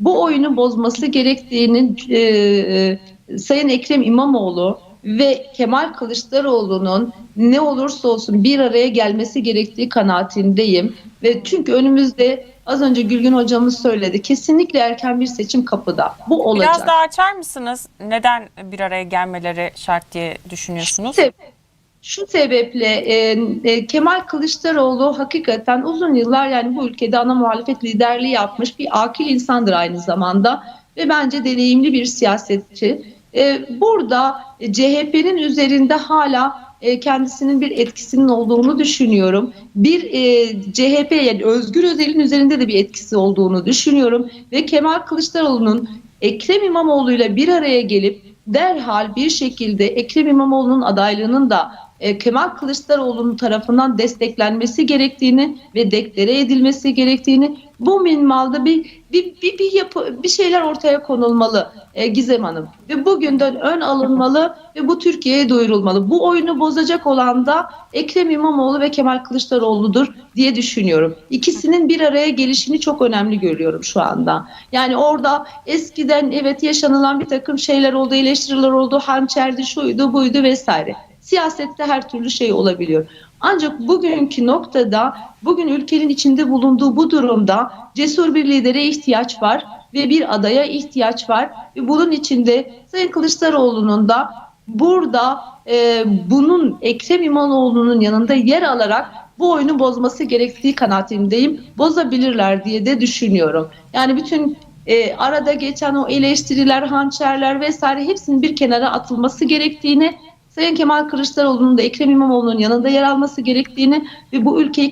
bu oyunu bozması gerektiğini e, e, Sayın Ekrem İmamoğlu ve Kemal Kılıçdaroğlu'nun ne olursa olsun bir araya gelmesi gerektiği kanaatindeyim. Ve çünkü önümüzde az önce Gülgün hocamız söyledi. Kesinlikle erken bir seçim kapıda. Bu olacak. Biraz daha açar mısınız? Neden bir araya gelmeleri şart diye düşünüyorsunuz? Sebe- şu sebeple e, e, Kemal Kılıçdaroğlu hakikaten uzun yıllar yani bu ülkede ana muhalefet liderliği yapmış bir akil insandır aynı zamanda ve bence deneyimli bir siyasetçi. E, burada CHP'nin üzerinde hala e, kendisinin bir etkisinin olduğunu düşünüyorum. Bir e, CHP yani Özgür Özel'in üzerinde de bir etkisi olduğunu düşünüyorum ve Kemal Kılıçdaroğlu'nun Ekrem İmamoğlu ile bir araya gelip derhal bir şekilde Ekrem İmamoğlu'nun adaylığının da e, Kemal Kılıçdaroğlu'nun tarafından desteklenmesi gerektiğini ve deklare edilmesi gerektiğini bu minvalda bir bir bir, bir yapı bir şeyler ortaya konulmalı e, Gizem Hanım ve bugünden ön alınmalı ve bu Türkiye'ye duyurulmalı. Bu oyunu bozacak olan da Ekrem İmamoğlu ve Kemal Kılıçdaroğlu'dur diye düşünüyorum. İkisinin bir araya gelişini çok önemli görüyorum şu anda. Yani orada eskiden evet yaşanılan bir takım şeyler oldu, eleştiriler oldu, hançerdi, şuydu, buydu vesaire. Siyasette her türlü şey olabiliyor. Ancak bugünkü noktada, bugün ülkenin içinde bulunduğu bu durumda cesur bir lidere ihtiyaç var ve bir adaya ihtiyaç var. Ve bunun içinde Sayın Kılıçdaroğlu'nun da burada e, bunun Ekrem İmamoğlu'nun yanında yer alarak bu oyunu bozması gerektiği kanaatindeyim. Bozabilirler diye de düşünüyorum. Yani bütün e, arada geçen o eleştiriler, hançerler vesaire hepsinin bir kenara atılması gerektiğini Sayın Kemal Kılıçdaroğlu'nun da Ekrem İmamoğlu'nun yanında yer alması gerektiğini ve bu ülkeyi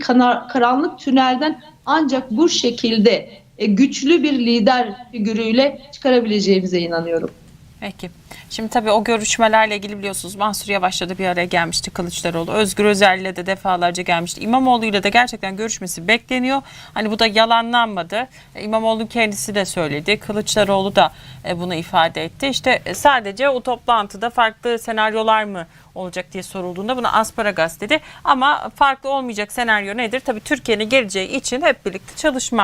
karanlık tünelden ancak bu şekilde e, güçlü bir lider figürüyle çıkarabileceğimize inanıyorum. Peki. Şimdi tabii o görüşmelerle ilgili biliyorsunuz Mansur Yavaş'la da bir araya gelmişti Kılıçdaroğlu. Özgür Özel'le de defalarca gelmişti. İmamoğlu'yla da gerçekten görüşmesi bekleniyor. Hani bu da yalanlanmadı. E, İmamoğlu kendisi de söyledi. Kılıçdaroğlu da e, bunu ifade etti. İşte e, sadece o toplantıda farklı senaryolar mı olacak diye sorulduğunda buna asparagas dedi. Ama farklı olmayacak senaryo nedir? Tabii Türkiye'nin geleceği için hep birlikte çalışmak.